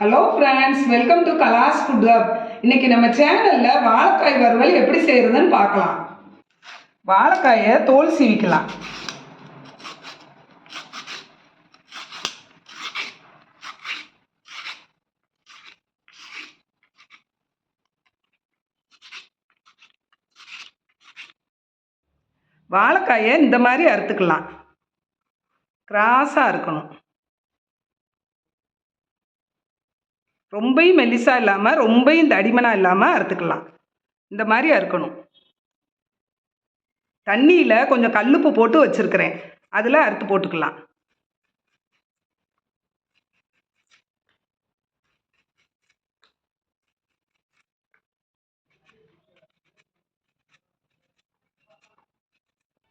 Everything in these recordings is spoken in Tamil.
Hello friends welcome to Kala's food hub இன்னைக்கு நம்ம சேனலில் வாழைக்காய் வறுவல் எப்படி செய்கிறதுன்னு பார்க்கலாம். வாழைக்காயை தோல் சீவிக்கலாம். வாழைக்காயை இந்த மாதிரி அறுத்துக்கலாம். கிராஸாக இருக்கணும். ரொம்பையும் மெல்லிசா இல்லாமல் ரொம்பையும் தடிமனாக இல்லாமல் அறுத்துக்கலாம். இந்த மாதிரி அறுக்கணும். தண்ணியில் கொஞ்சம் கல்லுப்பு போட்டு வச்சுருக்கிறேன். அதில் அறுத்து போட்டுக்கலாம்.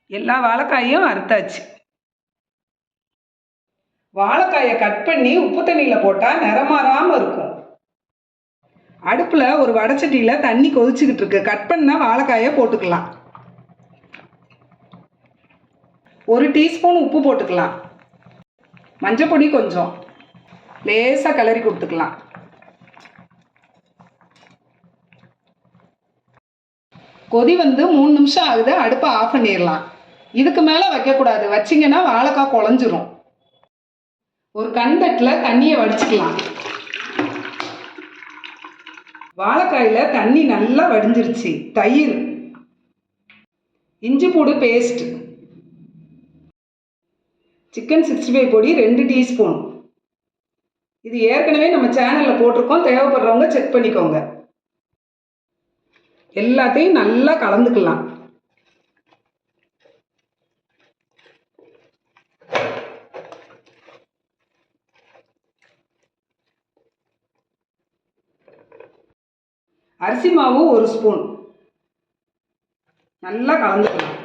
எல்லா வாழைக்காயும் அறுத்தாச்சு. வாழைக்காயை கட் பண்ணி உப்பு தண்ணியில் போட்டால் நிறமாறாமல் இருக்கும். அடுப்பில் ஒரு வடச்சட்டியில் தண்ணி கொதிச்சுக்கிட்டு இருக்கு. கட் பண்ண வாழைக்காயை போட்டுக்கலாம். ஒரு டீஸ்பூன் உப்பு போட்டுக்கலாம். மஞ்சள் பொடி கொஞ்சம். லேசாக கிளறி கொடுத்துக்கலாம். கொதி வந்து மூணு நிமிஷம் ஆகுது. அடுப்பை ஆஃப் பண்ணிடலாம். இதுக்கு மேலே வைக்கக்கூடாது. வச்சிங்கன்னா வாழைக்காய் குழஞ்சிரும். ஒரு கண்தட்டில் தண்ணியை வடிச்சுக்கலாம். வாழைக்காயில் தண்ணி நல்லா வடிஞ்சிருச்சு. தயிர் இஞ்சி பூடு பேஸ்ட் சிக்கன் சிக்ஸ்டி ஃபைவ் பொடி ரெண்டு டீஸ்பூன் இது ஏற்கனவே நம்ம சேனலில் போட்டிருக்கோம். தேவைப்படுறவங்க செக் பண்ணிக்கோங்க. எல்லாத்தையும் நல்லா கலந்துக்கலாம். அரிசி மாவு ஒரு ஸ்பூன். நல்லா கலந்துக்கலாம்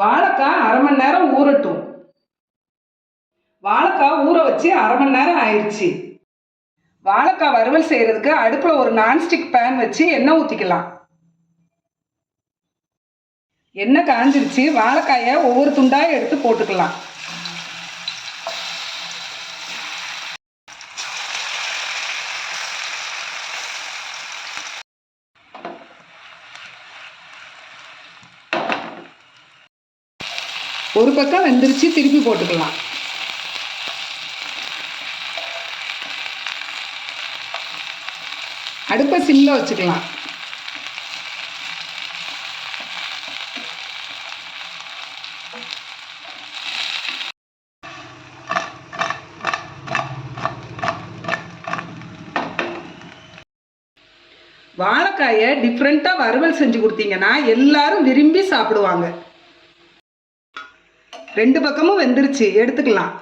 வாழைக்காய் அரை மணி நேரம் ஊறட்டும். வாழைக்காய் ஊற வச்சு அரை மணி நேரம் ஆயிடுச்சு வாழைக்காய் வறுவல் செய்கிறதுக்கு அடுப்பில் ஒரு நான்ஸ்டிக் பேன் வச்சு எண்ணெய் ஊற்றிக்கலாம் எண்ணெய் காஞ்சிருச்சு. வாழைக்காயை ஒவ்வொரு துண்டாக எடுத்து போட்டுக்கலாம். ஒரு பக்கம் வெந்துருச்சு திருப்பி போட்டுக்கலாம். அடுப்பை சில்ல வச்சுக்கலாம். வாழைக்காயை டிஃப்ரெண்ட்டாக வறுவல் செஞ்சு கொடுத்தீங்கன்னா எல்லாரும் விரும்பி சாப்பிடுவாங்க. ரெண்டு பக்கமும் வெந்துருச்சு எடுத்துக்கலாம்.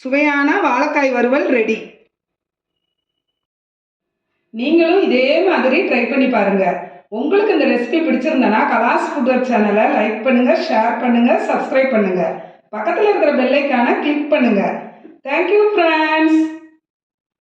சுவையான வாழைக்காய் வறுவல் ரெடி நீங்களும் இதே மாதிரி ட்ரை பண்ணி பாருங்க. உங்களுக்கு இந்த ரெசிபி பிடிச்சிருந்தனா கலாஸ் ஃபுட் சேனலை லைக் பண்ணுங்க ஷேர் பண்ணுங்க சப்ஸ்கிரைப் பண்ணுங்க. பக்கத்தில் இருக்கிற பெல்லைக்கான கிளிக் பண்ணுங்க. Thank you friends